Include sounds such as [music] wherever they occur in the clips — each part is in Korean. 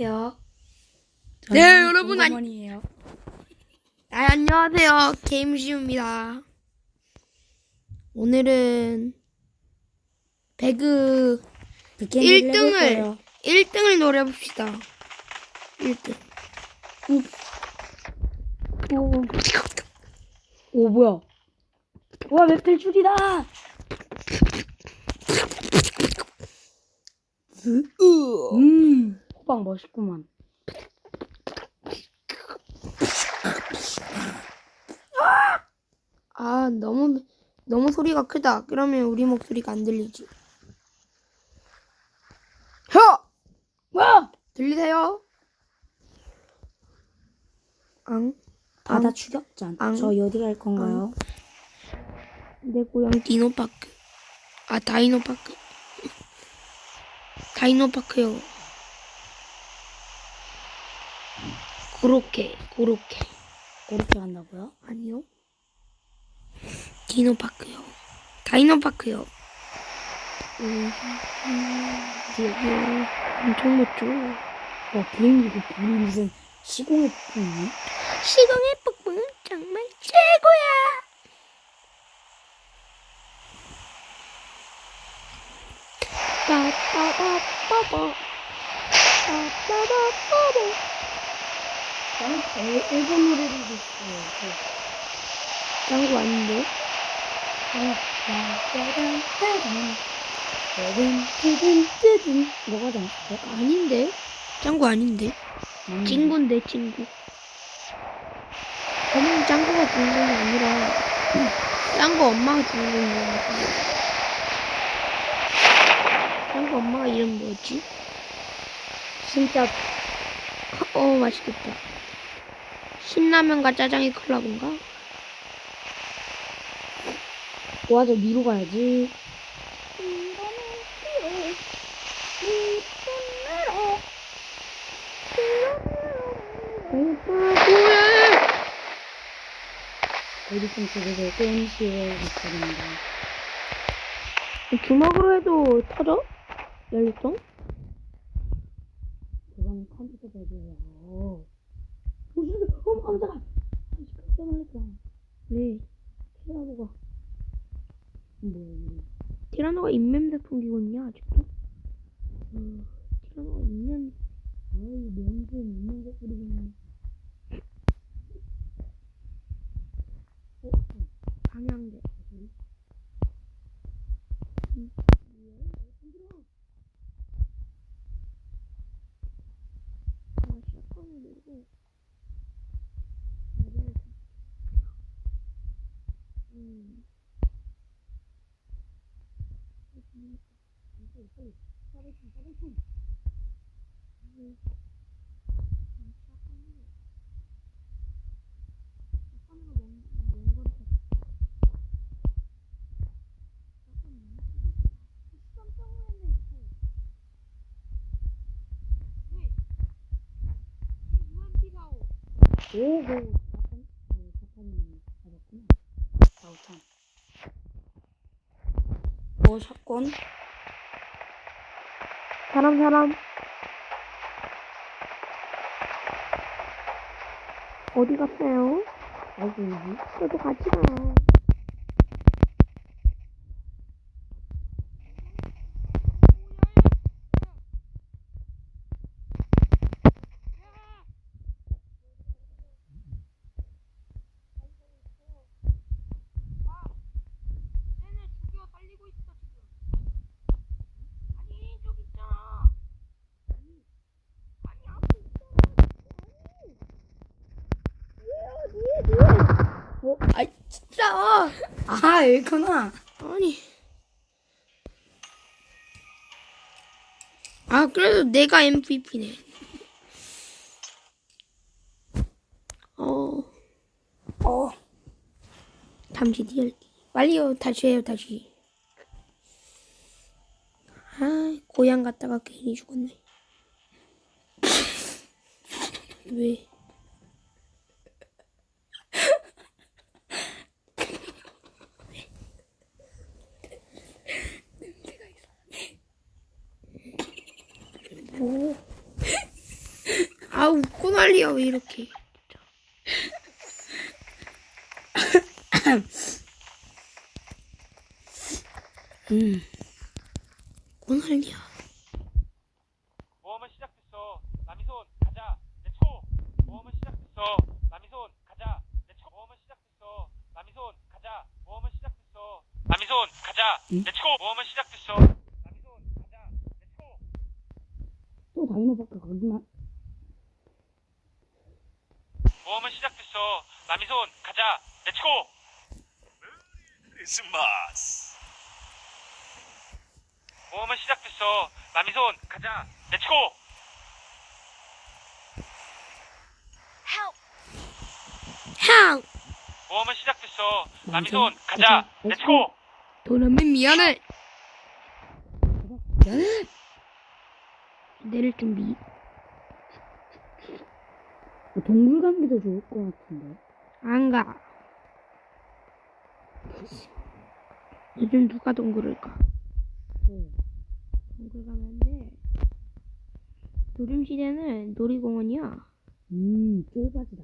안녕하세요. 네, 여러분, 안- 공무원이에요. 아, 안녕하세요. 게임시입니다. 오늘은 배그 빅게임을 1등을 해볼 거예요. 1등을 노려봅시다. 1등. 오, 오 뭐야? 와 맵텔 줄이다. 음, 호박 멋있구만. 아, 너무 너무 소리가 크다. 그러면 우리 목소리가 안 들리지. 혀! 와, 들리세요? 앙? 바다 추격전. 앙. 저 어디 갈 건가요? 내 고향 디노파크. 아, 다이노파크. 다이노파크요. 그렇게, 그렇게. 그렇게 간다고요? 아니요. 디노파크요. 다이노파크요. 음, 음, 엄청 멋져. 와 비행기도 불이 무슨 시공의 폭풍이네. 시공의 폭풍은 정말 최고야. 빠빠빠빠빠. 빠빠빠빠 빠. 나는 일- 일본 노래를 듣어요. 짱구 아닌데? 따단 따단 뜨든 뜨든 뜨든 이거 가지 않았어요? 아닌데? 짱구 아닌데? 맞는데. 친구인데 친구. 저는 짱구가 주인공이 아니라 짱구 엄마가 주인공이야. 짱구 엄마가 이름 뭐였지? 진짜 어 맛있겠다. 신라면과 짜장이 콜라보인가? 와저 미로 가야지. 에디슨 쪽에서 게임실에 갔습니다. 주먹으로 해도 터져? 열통? 그건 컴퓨터 버전이에요. 깜짝아. 깜짝 놀랐다. 왜? 티라노가 뭐야? 티라노가 인면대 풍기고 있냐 아직도? 어, 티라노가 인면 아이 명분 있는 거 뿌리고 있네. 어, 방향제. 아, 샷건을 들고 나를 음. 음. 아, 샷건으로. 샷건으로 원- 원거리 샷. 샷건 너무 크겠다. 깜짝 놀랐 네, 이거. 네. 이 UMP가 오. 오고 사탄 네, 사탄이 잡았구나. 어 사건. 사람 사람 어디 갔어요? 아이고. 저도 같이 가요. 아니 저기 있잖아. 아니 아니 앞에 있잖아. 어? 아 진짜 아 여기구나. 아니. 아 그래도 내가 MVP네. 어. 어. 잠시 뒤에 빨리요 다시 해요 다시. 아 고향 갔다가 괜히 죽었네. [laughs] 왜 뭐 아 웃고 난리야 왜 이렇게 [laughs] 음 웃고 난리야 모험은 시작됐어. 남이손 가자. 내초. 모험은 시작됐어. 남이손 가자. 내초. 모험은 시작됐어. 남이손 가자. 모험은 시작됐어. 남이손 가자. 응? 내초. 모험은 시작됐어. 남이손 가자. 내초. 또 다이노바가 거기만. 모험은 남이손 가자. 내초. 크리스마스. 모험은 시작됐어. 남이손 가자. 내초. 향 모험은 시작됐어. 남이손 가자. 내초. 도라면 미안해 미안해. 내릴 준비 뭐 동물 감기도 좋을 것 같은데. 안 가 요즘 누가 동굴을 가 네. 동굴 가면 안 돼 요즘 시대는 놀이공원이야 음, 쫄바지다.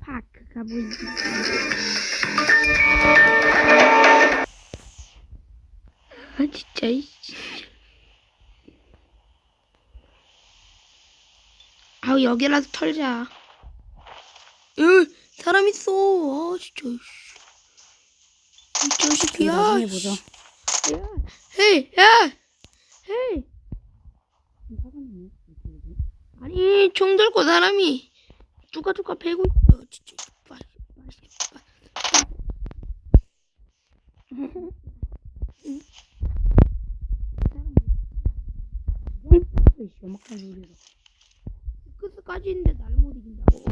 파크 가보지 아 진짜 이씨. 아우 여기라도 털자 으 사람 있어 아 진짜. 이 자식이야 나중에 보자. 야, 헤이 야 헤이. 아니 총 들고 사람이 쭈까쭈까 패고 있어 진짜. 이씨, 연막탄 소 끝까지 있는데 나를 못 이긴다고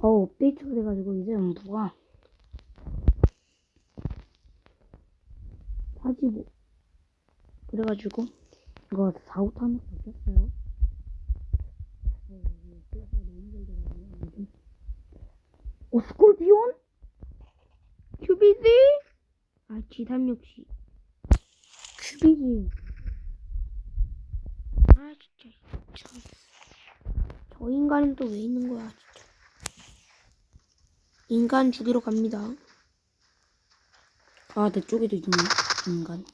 어, 업데이트가 돼가지고 이제 연부가 하지 뭐 그래가지고 이거 4, 5탄을 바뀌었어요. 어, 스콜피온? 큐비지 아 지담 역시 큐비지. 아 진짜 참. 저 인간은 또 왜 있는 거야 진짜 인간 죽이러 갑니다 아, 내 쪽에도 있네. 인간.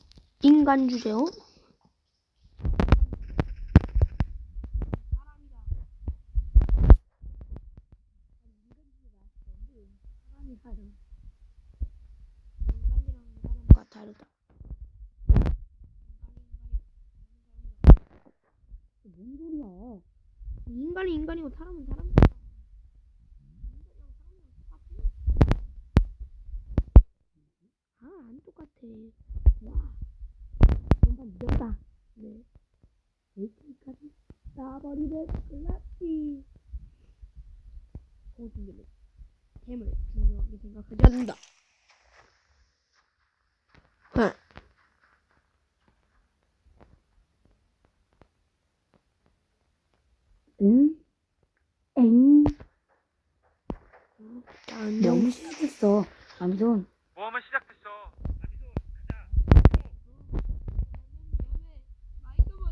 인간 주제요 인간이랑 사람과 다르다. 뭔 소리야? 인간이 인간이고 사람은 사람이야. 아, 안 똑같아. 와, 뭔가 늦었다. 네. AK까지. 나버리네, 클라시. 고준비는 템을 중요하게 생각하지 않는다. 응? 엥? 난 명시하겠어. 남손. 모험은 시작됐어.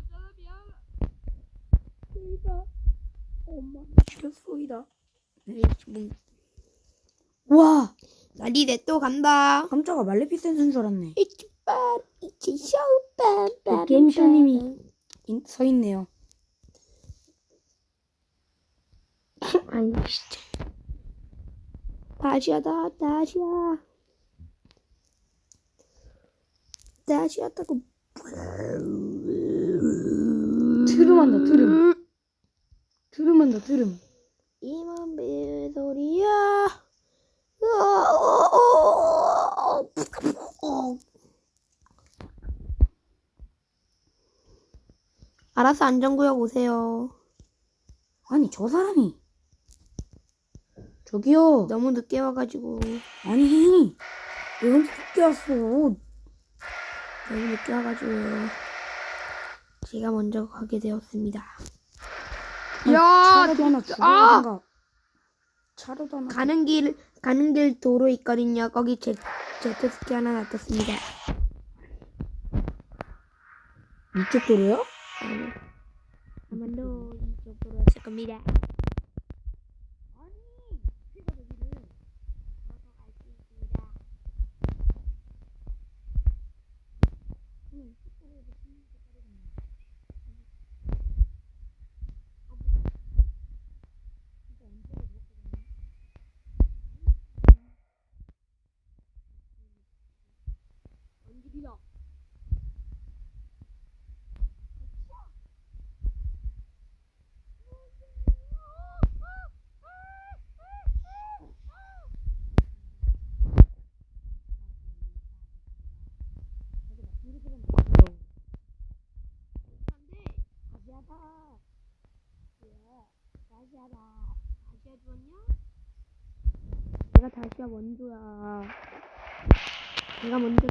가자. 미안해. 그러니까 엄마 죽였소이다. 네, 지금 와! 날이 내또 간다. 깜짝아, 말레피센트인 줄 알았네. 이치 빰, 이치 쇼 빰, 빰. 그 게임쇼님이 인- 서 있네요. 아니 진짜. 다시야다, 다시야. 다시야다고. 트름한다, 트름. 트름한다, 트름. 이만 배소리야. 알아서 안전구역 오세요. 아니, 저 사람이. 저기요. 너무 늦게 와가지고 아니, 왜 혼자 늦게 왔어? 너무 늦게 와가지고 제가 먼저 가게 되었습니다. 아니, 차라도 하나 진짜. 죽어라든가. 차로도 하나. 가는 길 가는 길 도로 있거든요. 거기 제 제트스키 하나 놔뒀습니다. 이쪽 도로요? 아니, 아마도 이쪽으로 했을 겁니다. 다시야 주었냐? 내가 다시야 원조야. 내가 먼저.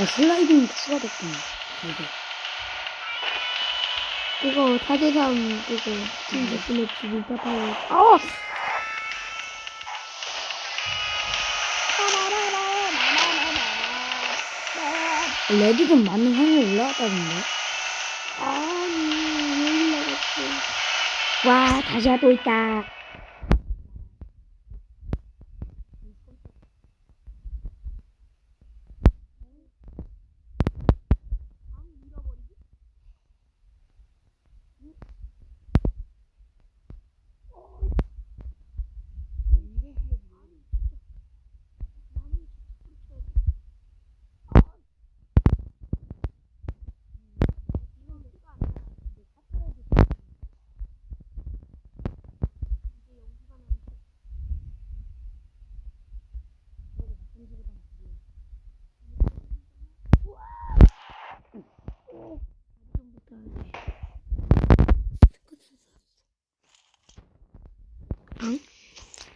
아, 슬라이딩 추가됐구나. 이게. 이거 4대3 이거 팀 데스매치 밀타파워. 아! 레드존 맞는 확률 올라갔다던데. 아니, 왜 올라갔어? 와, 다시야 또 있다.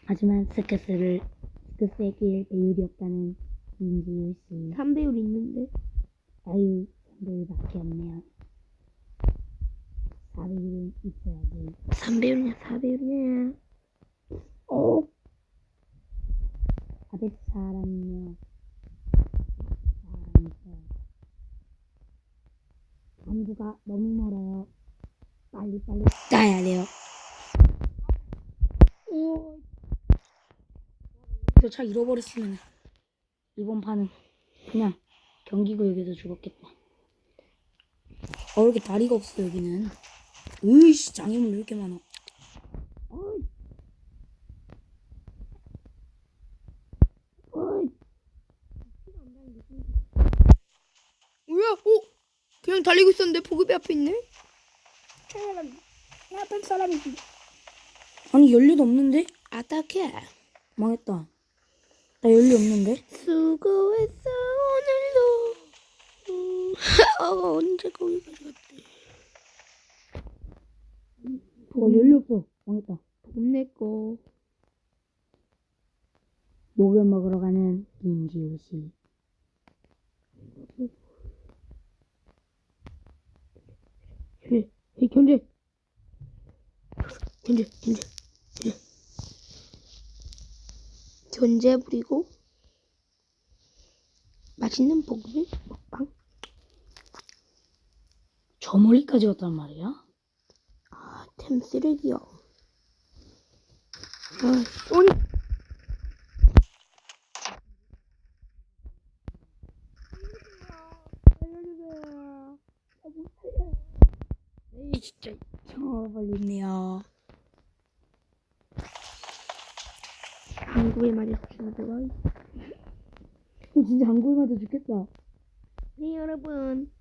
하지만 스크스를 스크스에게 배율이 없다는 민지유 씨. 3배율 있는데? 아유, 배율밖에 없네요. 4배율은 있어야지. 3배율이냐, 4배율이냐. 어? 404라는요. 사람이 있어요. 안주가 너무 멀어요. 빨리빨리 가야 돼요. 저 차 잃어버렸으면 이번 판은 그냥 경기구역에서 죽었겠다. 어, 이렇게 다리가 없어, 여기는. 으이씨, 장애물 왜 이렇게 많아. 어이. 어이. 뭐야? 어? 그냥 달리고 있었는데 보급이 앞에 있네? 내 앞에 사람이 있 아니, 연료도 없는데? 아따케. 망했다. 나 연료 없는데? 수고했어, 오늘도. 음, 어, 언제 거기까지 갔대? 어, 연료 없어. 망했다. 내꺼. 목을 먹으러 가는 김지우 씨. 예, 예, 견제. 견제, 견제, 견제. 견제 부리고 맛있는 보급을 먹방. 저 멀리까지 갔단 말이야? 아, 템 쓰레기야. 아, 소니. 에이, 진짜. 저 멀리네요. 한국에 맞아서 죽어가. 어, 진짜 한국에 맞아 죽겠다. 네, 여러분.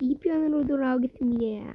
2편으로 돌아오겠습니다.